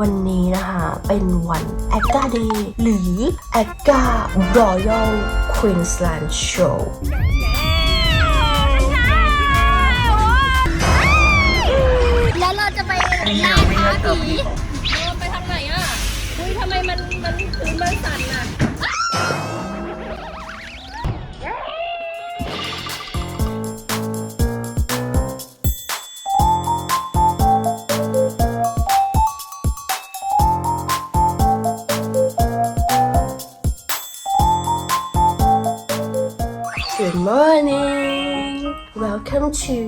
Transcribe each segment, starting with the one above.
วันนี้นะคะเป็นวันแอ g กาเดย์หรือแอ g การอยัลควีนสแลนด์โชว์แล้วเราจะไปล่าท้าผีเออไปทางไหนอะอุ้ยทำไมมันมันพื้นมันสั่นอะ Welcome to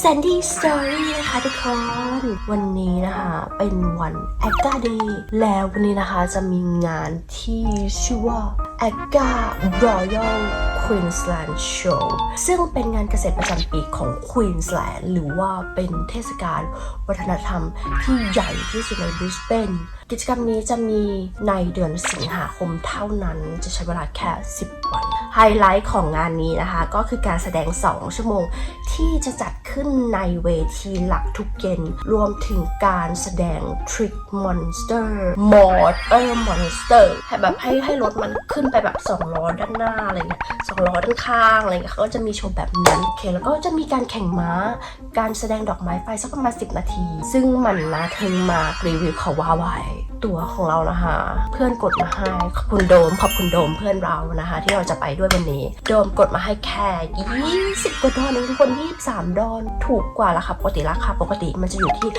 Sandy Story นะคะทุกคน วันนี้นะคะเป็นวันแอ g กาเดย์แล้ววันนี้นะคะจะมีงานที่ชื่อว่าแอ g กา Royal Queensland Show ซึ่งเป็นงานเกษตรประจำปีของ Queensland หรือว่าเป็นเทศกาลวัฒนธรรมที่ใหญ่ที่สุดในบริสเบน กิจกรรมนี้จะมีในเดือนสิงหาคมเท่านั้น จะใช้เวลาแค่ 10 วัน ไฮไลท์ของงานนี้นะคะ ก็คือการแสดง 2 ชั่วโมง ที่จะจัดขึ้นในเวทีหลักทุกเย็น รวมถึงการแสดง Trick Monster Motor Monster ให้แบบให้ให้รถมันขึ้นไปแบบ2ล้อด้านหน้าอะไรเงี้ยสองล้อด้านข้างอะไรเงี้ยเขาก็จะมีโชว์แบบนั้นโอเคแล้วก็จะมีการแข่งม้า การแสดงดอกไม้ไฟสักประมาณ10 นาที ซึ่งมันนะถึงมากรีวิวเขาว่าไว้ตัวของเรานะคะ เพื่อนกดมาให้ขอบคุณโดมขอบคุณโดมเพื่อนเรานะคะ ที่เราจะไปด้วยวันนี้ โดมกดมาให้แค่20กว่าดอลเองทุกคน23ดอลถูกกว่าราคาปกติราคาปกติมันจะอยู่ที่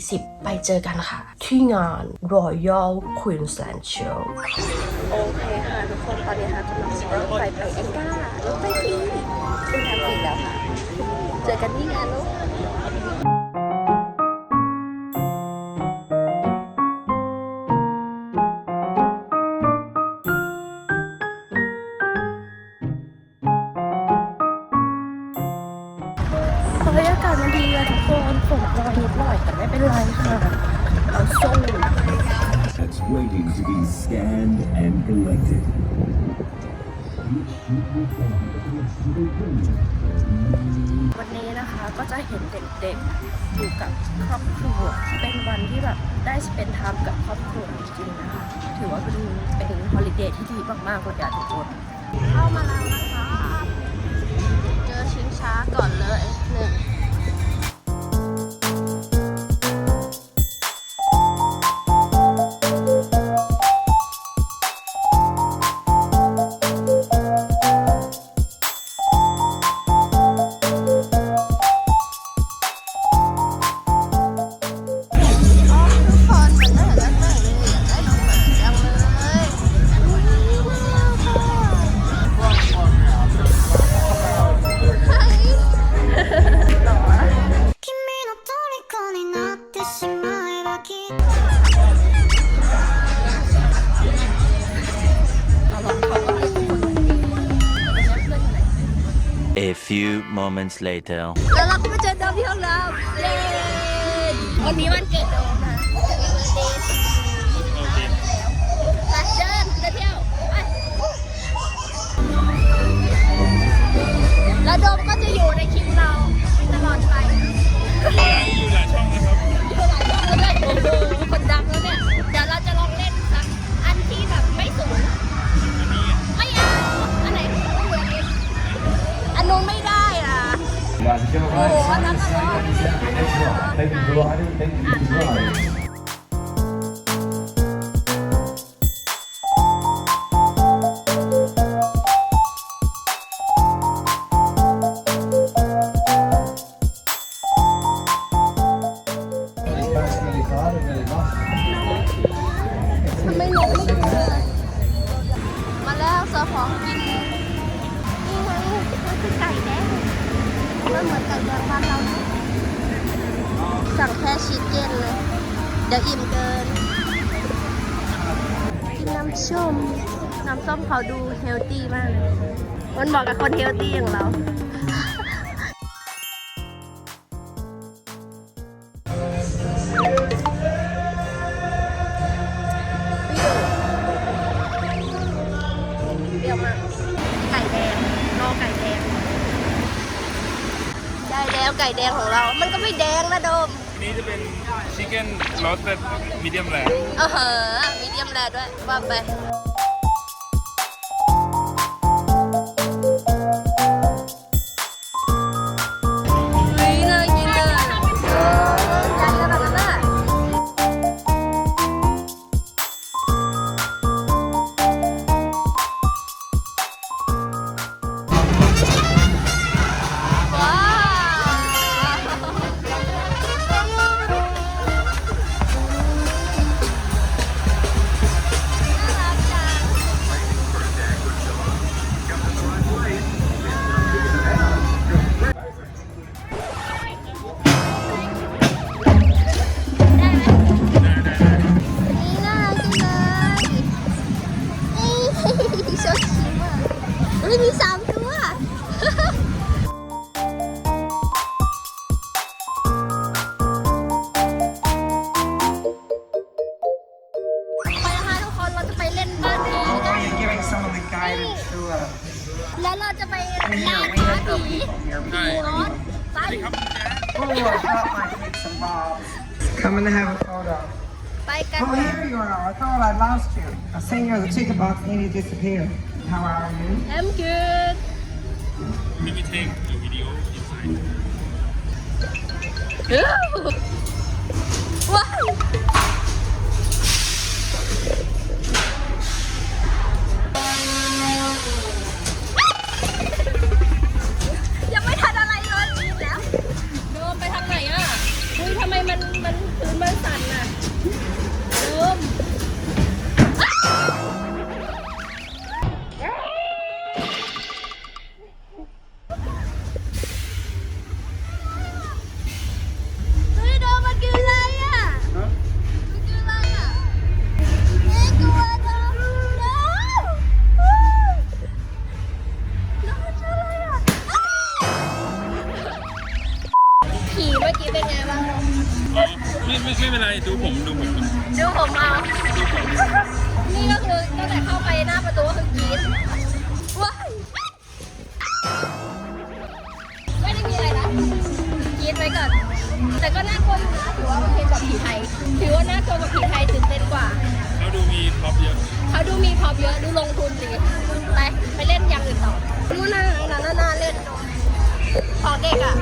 35-40 ไปเจอกันค่ะ ที่งาน Royal Queensland Show โอเคค่ะทุกคนตอนนี้ค่ะกำลังรถไฟไปแองการถไฟฟรีซึ่งทำฟรีแล้วค่ะ เจอกันที่งานเน บากาศมันดีอะทุกคนฝนลอยนิดหน่อยแต่ไม่เป็นไรค่ะเราสู้ that's waiting to be scanned and collected. วันนี้นะคะก็จะเห็นเด็กๆอยู่กับครอบครัวเป็นวันที่แบบได้เป็นไทม์กับครอบครัวจริงๆนะคะถือว่าเป็นเป็นฮอลิเดย์ที่ดีมากๆเลยอะทุกคนเข้ามาแล้วนะคะ เจอชิงช้าก่อนเลยหนึ่ง A few moments later. แล้วเราก็มาเจอโดมที่ห้องน้ำเย้วันนี้วันเกิดโดมนะไปเดินเดินเที่ยวไปแล้วโดมก็จะอยู่ในคลิปเราตลอดไป น้ำส้มเขาดูเฮลตี้มากเลย มันเหมาะกับคนเฮลตี้อย่างเรา เปรี้ยวมาก ไก่แดงรอไก่แดง ได้แล้วไก่แดงของเรา มันก็ไม่แดงนะโดม ชิคเก้นโรสเต็ดมีเดียมแรเออเหอะมีเดียมแรด้วยว่าไป น giving some of the guidance to uh, แล้วเราจะไปล่าท้าผีร้อนไป oh, I thought I take some bobs. Come and have a photo. ไปกัน Oh, here you are. I thought I lost you. I seen you in the chicken box and you disappeared. How are you? I'm good มีมีเทคอยู่ ถือว่าโอเคกว่าผีไทยถือว่าน่ากลัวกว่าผีไทยตื่นเต้นกว่าเขาดูมีท็อปเยอะ เขาดูมีพร็อพเยอะดูลงทุนดีไปไปเล่นอย่างอื่นต่อดูน่าน่าน่าน่าเล่นของเด็กอะ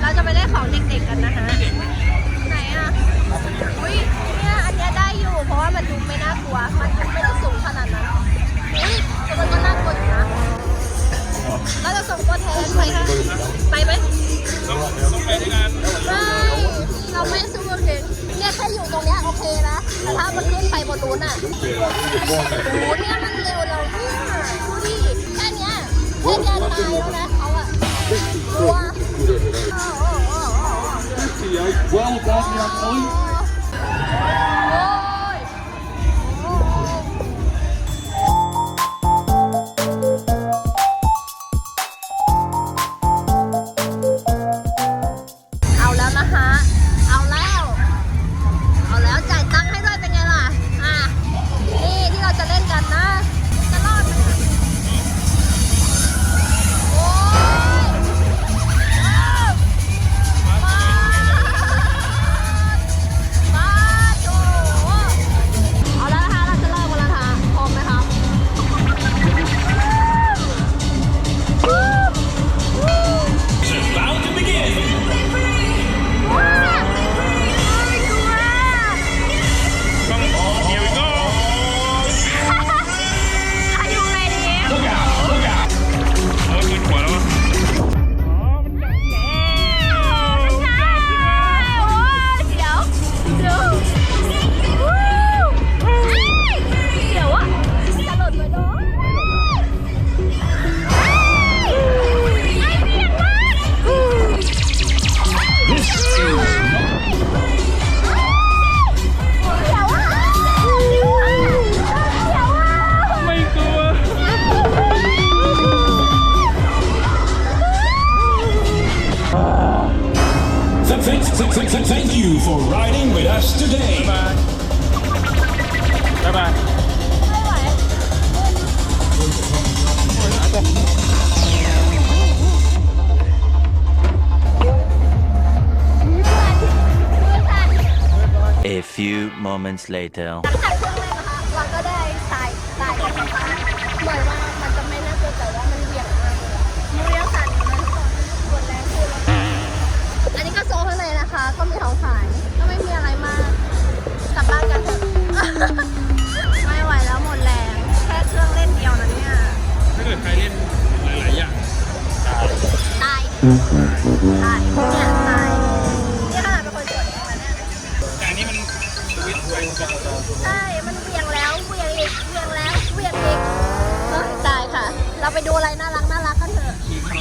เราจะไปเล่นของเด็กๆกันนะคะไหนอะอุ้ยเนี่ยอันเนี้ยได้อยู่ เพราะว่ามันดูไม่น่ากลัวมันไม่ได้สูงขนาดนั้นอุ้ยแต่มันก็น่ากลัวอยู่นะ เราจะส่งตัวแทนไปค่ะไปไหมไปด้วยกันไม่เราไม่สู้เองเนี่ยแค่อยู่ตรงเนี้ยโอเคนะแต่ถ้ามันขึ้นไปบนนู้นอะโอ้โหเนี่ยมันเร็วเราเนี่ยดูดิแค่เนี้ยแค่จะตายแล้วนะเขาอะกลัวโอ้โห few moments later. หลังจากเครื่องเล่นนะคะเราก็ได้ตายตายกันนะคะเหมือนว่ามันจะไม่น่ากลัวแต่ว่ามันเหวี่ยงมากเลยอะมือยังสั่นอยู่เลยทุกคนกดแรงขึ้นแล้วอันนี้ก็โซนข้างในนะคะ ก็มีของขายก็ไม่มีอะไรมากกลับบ้านกันเถอะไม่ไหวแล้วหมดแรงแค่เครื่องเล่นเดียวนะเนี่ยถ้าเกิดใครเล่นหลายๆอย่างตายตายเนี่ยตาย ใช่ มันเวียงแล้วเวียงอีกเวียงแล้วเวียงอีกเอ้ยตายค่ะ เราไปดูอะไรน่ารักน่ารักกันเถอะ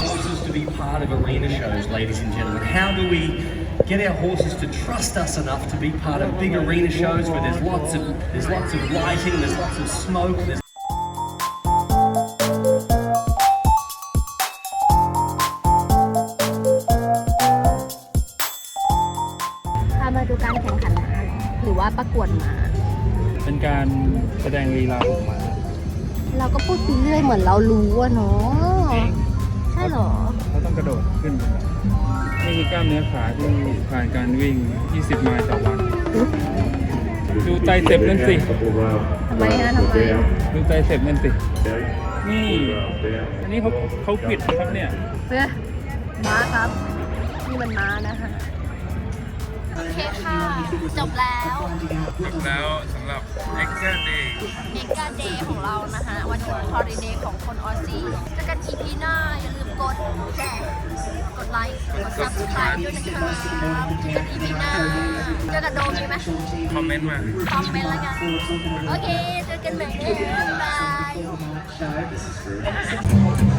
horses to be part of arena shows, ladies and gentlemen. How do we get our horses to trust us enough to be part of big arena shows where there's lots of there's lots of lighting, there's lots of smoke, there's รือว่าประกวดม้าเป็นการแสดงลีลาออกมาเราก็พูดไปเรื่อยเหมือนเรารู้อะเนาะใช่เหรอเขาต้องกระโดดขึ้นไปแบบนี่คือกล้ามเนื้อขาที่ผ่านการวิ่ง 20 ไมล์ต่อวัน ดูไตรเสพนั่นสิ ทำไมฮะทำไมดูไตรเสพนั่นสิ นี่ อันนี้เขาเขาปิดนะครับเนี่ยเฮ้ยม้าครับ นี่มันม้านะคะ โอเคค่ะ จบแล้วแล้วสำหรับ e x a Day เอกการเดย์ของเรานะคะ วันหยุดฮอลิเดย์ของคนออสซี่เจอกัน EP หน้า อย่าลืมกดแชร์กดไลค์ กด subscribe ด้วยนะคะเจอกัน EP หน้า เจอกันโดมดีไหมคอมเมนต์มา คอมเมนต์แล้วกัน โอเค เจอกันใหม่นะบ๊ายบาย